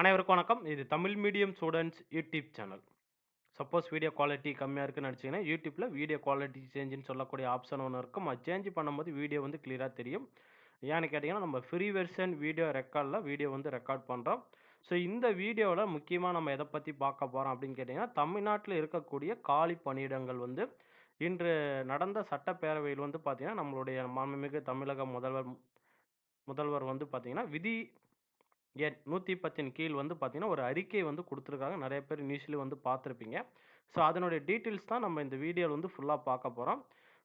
அனைவருக்கும் வணக்கம். இது Tamil medium students YouTube channel. Suppose video quality கம்மியாக இருக்குன்னு நினச்சிங்கன்னா யூடியூப்பில் வீடியோ குவாலிட்டி சேஞ்சுன்னு சொல்லக்கூடிய ஆப்ஷன் ஒன்று இருக்கும். அது சேஞ்ச் பண்ணும்போது வீடியோ வந்து கிளியராக தெரியும். ஏன்னு கேட்டிங்கன்னா நம்ம ஃப்ரீ வெர்ஷன் வீடியோ ரெக்கார்டில் வீடியோ வந்து ரெக்கார்ட் பண்ணுறோம் ஸோ இந்த வீடியோவில் முக்கியமாக நம்ம எதை பற்றி பார்க்க போகிறோம் அப்படின்னு கேட்டிங்கன்னா தமிழ்நாட்டில் இருக்கக்கூடிய காலி பணியிடங்கள் வந்து இன்று நடந்த சட்டப்பேரவையில் வந்து பார்த்திங்கன்னா நம்மளுடைய மாண்புமிகு தமிழக முதல்வர் முதல்வர் வந்து பார்த்திங்கன்னா விதி எண் நூற்றி பத்தின் கீழ் வந்து பார்த்தீங்கன்னா ஒரு அறிக்கை வந்து கொடுத்துருக்காங்க. நிறைய பேர் நியூஸ்லேயும் வந்து பார்த்துருப்பீங்க ஸோ அதனுடைய டீட்டெயில்ஸ் தான் நம்ம இந்த வீடியோவில் வந்து ஃபுல்லாக பார்க்க போகிறோம்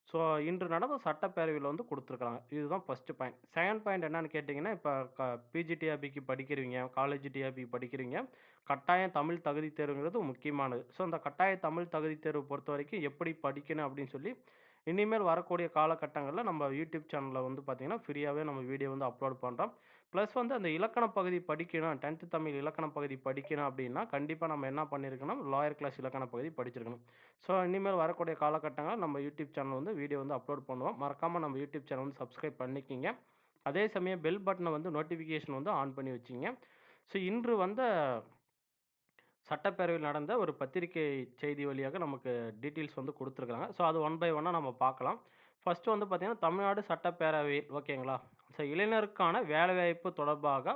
ஸோ இன்று நடந்த சட்டப்பேரவையில் வந்து கொடுத்துருக்காங்க இதுதான் ஃபஸ்ட்டு பாயிண்ட் செகண்ட் பாயிண்ட் என்னன்னு கேட்டிங்கன்னா இப்போ க பிஜிடிஆர்பிக்கு படிக்கிறீங்க காலேஜ் டிஆர்பிக்கு படிக்கிறீங்க கட்டாயம் தமிழ் தகுதி தேர்வுங்கிறது முக்கியமானது. ஸோ அந்த கட்டாய தமிழ் தகுதி தேர்வு பொறுத்த வரைக்கும் எப்படி படிக்கணும் அப்படின்னு சொல்லி இனிமேல் வரக்கூடிய காலகட்டங்களில் நம்ம யூடியூப் சேனலில் வந்து பார்த்திங்கன்னா ஃப்ரீயாகவே நம்ம வீடியோ வந்து அப்லோட் பண்ணுறோம் ப்ளஸ் வந்து அந்த இலக்கண பகுதி படிக்கணும் டென்த்து தமிழ் இலக்கண பகுதி படிக்கணும் அப்படின்னா கண்டிப்பாக நம்ம என்ன பண்ணியிருக்கணும் லாயர் கிளாஸ் இலக்கண பகுதி படிச்சிருக்கணும். ஸோ இனிமேல் வரக்கூடிய காலகட்டங்கள் நம்ம யூடியூப் சேனல் வந்து வீடியோ வந்து அப்லோட் பண்ணுவோம். மறக்காமல் நம்ம யூடியூப் சேனல் வந்து சப்ஸ்கிரைப் பண்ணிக்கிங்க. அதே சமயம் பெல் பட்டனை வந்து நோட்டிஃபிகேஷன் வந்து ஆன் பண்ணி வச்சிங்க ஸோ இன்று வந்த சட்டப்பேரவையில் நடந்த ஒரு பத்திரிகை செய்தி வழியாக நமக்கு டீட்டெயில்ஸ் வந்து கொடுத்துருக்காங்க ஸோ அது ஒன் பை ஒன்னாக நம்ம பார்க்கலாம். ஃபஸ்ட்டு வந்து பார்த்திங்கன்னா தமிழ்நாடு சட்டப்பேரவை ஓகேங்களா? ஸோ இளைஞருக்கான வேலைவாய்ப்பு தொடர்பாக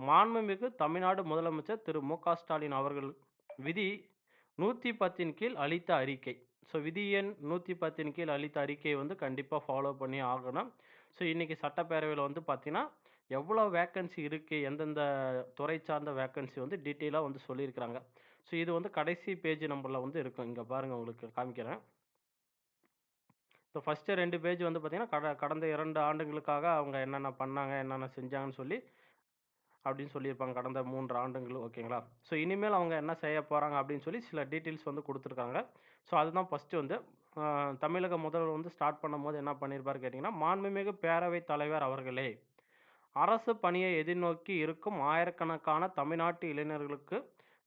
மாண்புமிகு தமிழ்நாடு முதலமைச்சர் திரு மு க ஸ்டாலின் அவர்கள் விதி நூற்றி பத்தின் கீழ் அளித்த அறிக்கை. ஸோ விதி எண் நூற்றி பத்தின் கீழ் அளித்த அறிக்கையை வந்து கண்டிப்பாக ஃபாலோ பண்ணி ஆகணும். ஸோ இன்றைக்கி சட்டப்பேரவையில் வந்து பார்த்திங்கன்னா எவ்வளோ வேக்கன்சி இருக்குது எந்தெந்த துறை சார்ந்த வேக்கன்சி வந்து டீட்டெயிலாக வந்து சொல்லியிருக்கிறாங்க. ஸோ இது வந்து கடைசி பேஜ் நம்பரில் வந்து இருக்கும். இங்கே பாருங்கள் உங்களுக்கு காமிக்கிறேன். ஸோ ஃபஸ்ட்டு ரெண்டு பேஜ் வந்து பார்த்திங்கன்னா கட கடந்த இரண்டு ஆண்டுகளுக்காக அவங்க என்னென்ன பண்ணாங்க என்னென்ன செஞ்சாங்கன்னு சொல்லி அப்படின்னு சொல்லியிருப்பாங்க. கடந்த மூன்று ஆண்டுகள் ஓகேங்களா? ஸோ இனிமேல் அவங்க என்ன செய்ய போகிறாங்க அப்படின்னு சொல்லி சில டீட்டெயில்ஸ் வந்து கொடுத்துருக்காங்க. ஸோ அதுதான் ஃபஸ்ட்டு வந்து தமிழக முதல்வர் வந்து ஸ்டார்ட் பண்ணும்போது என்ன பண்ணியிருப்பார் கேட்டிங்கன்னா மாண்புமிகு பேரவைத் தலைவர் அவர்களே அரசு பணியை எதிர்நோக்கி இருக்கும் ஆயிரக்கணக்கான தமிழ்நாட்டு இளைஞர்களுக்கு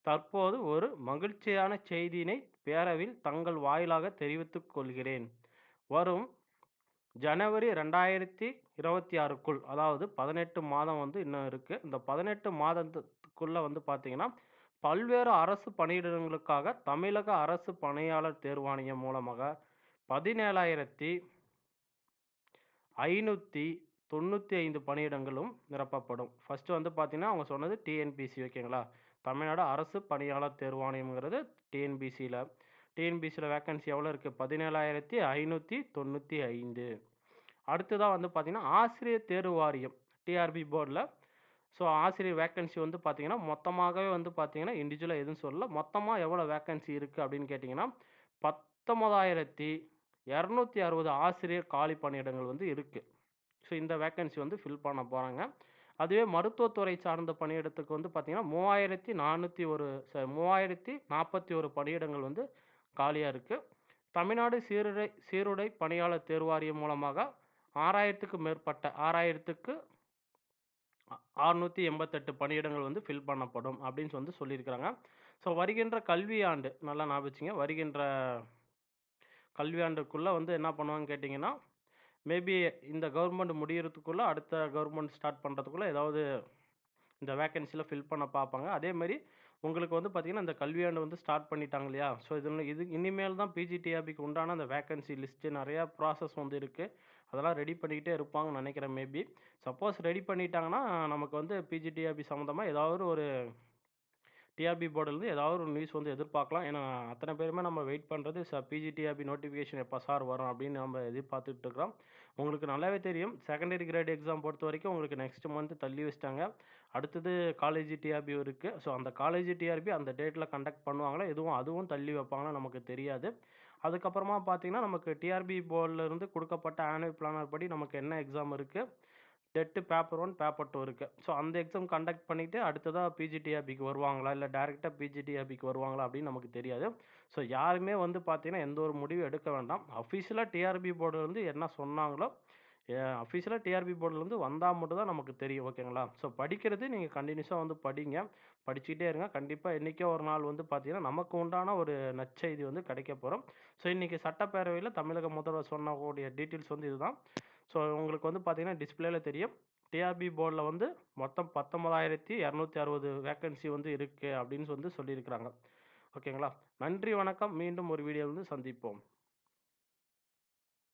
தற்போது ஒரு மகிழ்ச்சியான செய்தியினை பேரவில் தங்கள் வாயிலாக தெரிவித்துக் கொள்கிறேன். வரும் ஜனவரி ரெண்டாயிரத்தி இருபத்தி ஆறுக்குள் அதாவது பதினெட்டு மாதம் வந்து இன்னும் இருக்குது இந்த பதினெட்டு மாதத்துக்குள்ளே வந்து பார்த்திங்கன்னா பல்வேறு அரசு பணியிடங்களுக்காக தமிழக அரசு பணியாளர் தேர்வாணையம் மூலமாக பதினேழாயிரத்தி ஐநூற்றி தொண்ணூற்றி ஐந்து பணியிடங்களும் நிரப்பப்படும். ஃபஸ்ட்டு வந்து பார்த்திங்கன்னா அவங்க சொன்னது டிஎன்பிசி ஓகேங்களா? தமிழ்நாடு அரசு பணியாளர் தேர்வாணையம்ங்கிறது டிஎன்பிசியில் டிஎன்பிசியில் வேக்கன்சி எவ்வளோ இருக்குது பதினேழாயிரத்தி ஐநூற்றி தொண்ணூற்றி ஐந்து. அடுத்ததாக வந்து பார்த்திங்கன்னா ஆசிரியர் தேர்வு வாரியம் டிஆர்பி போர்டில் ஸோ ஆசிரியர் வேக்கன்சி வந்து பார்த்திங்கன்னா மொத்தமாகவே வந்து பார்த்திங்கன்னா இண்டிவிஜுவலாக எதுவும் சொல்லல. மொத்தமாக எவ்வளோ வேக்கன்சி இருக்குது அப்படின்னு கேட்டிங்கன்னா பத்தொம்பதாயிரத்தி இரநூத்தி அறுபது ஆசிரியர் காலி பணியிடங்கள் வந்து இருக்குது ஸோ இந்த வேக்கன்சி வந்து ஃபில் பண்ண போகிறாங்க அதுவே மருத்துவத்துறை சார்ந்த பணியிடத்துக்கு வந்து பார்த்திங்கன்னா மூவாயிரத்தி நானூற்றி ஒரு மூவாயிரத்தி நாற்பத்தி ஒரு பணியிடங்கள் வந்து காலியாக இருக்குது தமிழ்நாடு சீருடை சீருடை பணியாளர் தேர்வாரியம் மூலமாக ஆறாயிரத்துக்கு மேற்பட்ட ஆறாயிரத்துக்கு அறுநூற்றி எண்பத்தெட்டு பணியிடங்கள் வந்து ஃபில் பண்ணப்படும் அப்படின்னு வந்து சொல்லியிருக்கிறாங்க. ஸோ வருகின்ற கல்வியாண்டு நல்லா ஞாபகிச்சிங்க வருகின்ற கல்வியாண்டுக்குள்ளே வந்து என்ன பண்ணுவாங்க கேட்டிங்கன்னா மேபி இந்த கவர்மெண்ட் முடியறதுக்குள்ளே அடுத்த கவர்மெண்ட் ஸ்டார்ட் பண்ணுறதுக்குள்ளே ஏதாவது இந்த வேக்கன்சியில் ஃபில் பண்ண பார்ப்பாங்க. அதேமாதிரி உங்களுக்கு வந்து பார்த்திங்கன்னா இந்த கல்வியாண்டு வந்து ஸ்டார்ட் பண்ணிட்டாங்க இல்லையா? ஸோ இதில் இது இனிமேல் தான் பிஜிடிஆபிக்கு உண்டான அந்த வேக்கன்சி லிஸ்ட்டு நிறையா ப்ராசஸ் வந்து இருக்குது அதெல்லாம் ரெடி பண்ணிக்கிட்டே இருப்பாங்கன்னு நினைக்கிறேன் மேபி சப்போஸ் ரெடி பண்ணிட்டாங்கன்னா நமக்கு வந்து பிஜிடிஆபி சம்மந்தமாக ஏதாவது ஒரு டிஆர்பி போர்டிலேருந்து ஏதாவது ஒரு நியூஸ் வந்து எதிர்பார்க்கலாம். ஏன்னா அத்தனை பேருமே நம்ம வெயிட் பண்ணுறது ச பிஜிடிஆர்பி நோட்டிஃபிகேஷன் எப்போ சார் வரும் அப்படின்னு நம்ம எதிர்பார்த்துட்டு இருக்கிறோம். உங்களுக்கு நல்லாவே தெரியும். செகண்டரி கிரேட் எக்ஸாம் பொறுத்த வரைக்கும் உங்களுக்கு நெக்ஸ்ட் மந்த் தள்ளி வச்சிட்டாங்க. அடுத்தது காலேஜ் டிஆர்பி இருக்குது ஸோ அந்த காலேஜ் டிஆர்பி அந்த டேட்டில் கண்டக்ட் பண்ணுவாங்களா எதுவும் அதுவும் தள்ளி வைப்பாங்களா நமக்கு தெரியாது. அதுக்கப்புறமா பார்த்தீங்கன்னா நமக்கு டிஆர்பி போர்டிலேருந்து கொடுக்கப்பட்ட ஆனுவல் பிளானர் படி நமக்கு என்ன எக்ஸாம் இருக்குது TET paper one paper two இருக்குது ஸோ அந்த எக்ஸாம் கண்டக்ட் பண்ணிவிட்டு அடுத்ததாக பிஜிடிஆர்பிக்கு வருவாங்களா? இல்லை டேரெக்டாக பிஜிடிஆர்பிக்கு வருவாங்களா? அப்படின்னு நமக்கு தெரியாது. ஸோ யாருமே வந்து பார்த்தீங்கன்னா எந்த ஒரு முடிவும் எடுக்க வேண்டாம். அஃபிஷியலாக டிஆர்பி போர்டுலேருந்து என்ன சொன்னாங்களோ அஃபிஷியலாக டிஆர்பி போர்டுலேருந்து வந்தால் மட்டும் தான் நமக்கு தெரியும் ஓகேங்களா ஸோ படிக்கிறது நீங்கள் கண்டினியூஸாக வந்து படிங்க. படிச்சுக்கிட்டே இருங்க. கண்டிப்பாக என்றைக்கோ ஒரு நாள் வந்து பார்த்தீங்கன்னா நமக்கு உண்டான ஒரு நற்செய்தி வந்து கிடைக்க போகிறோம் ஸோ இன்றைக்கி சட்டப்பேரவையில் தமிழக முதல்வர் சொன்னக்கூடிய டீட்டெயில்ஸ் வந்து இதுதான். ஸோ உங்களுக்கு வந்து பார்த்தீங்கன்னா டிஸ்பிளேல தெரியும் டிஆர்பி போர்டில் வந்து மொத்தம் 19,260 வேக்கன்சி வந்து இருக்குது அப்படின்னு வந்து சொல்லியிருக்கிறாங்க. ஓகேங்களா? நன்றி, வணக்கம். மீண்டும் ஒரு வீடியோவில் வந்து சந்திப்போம்.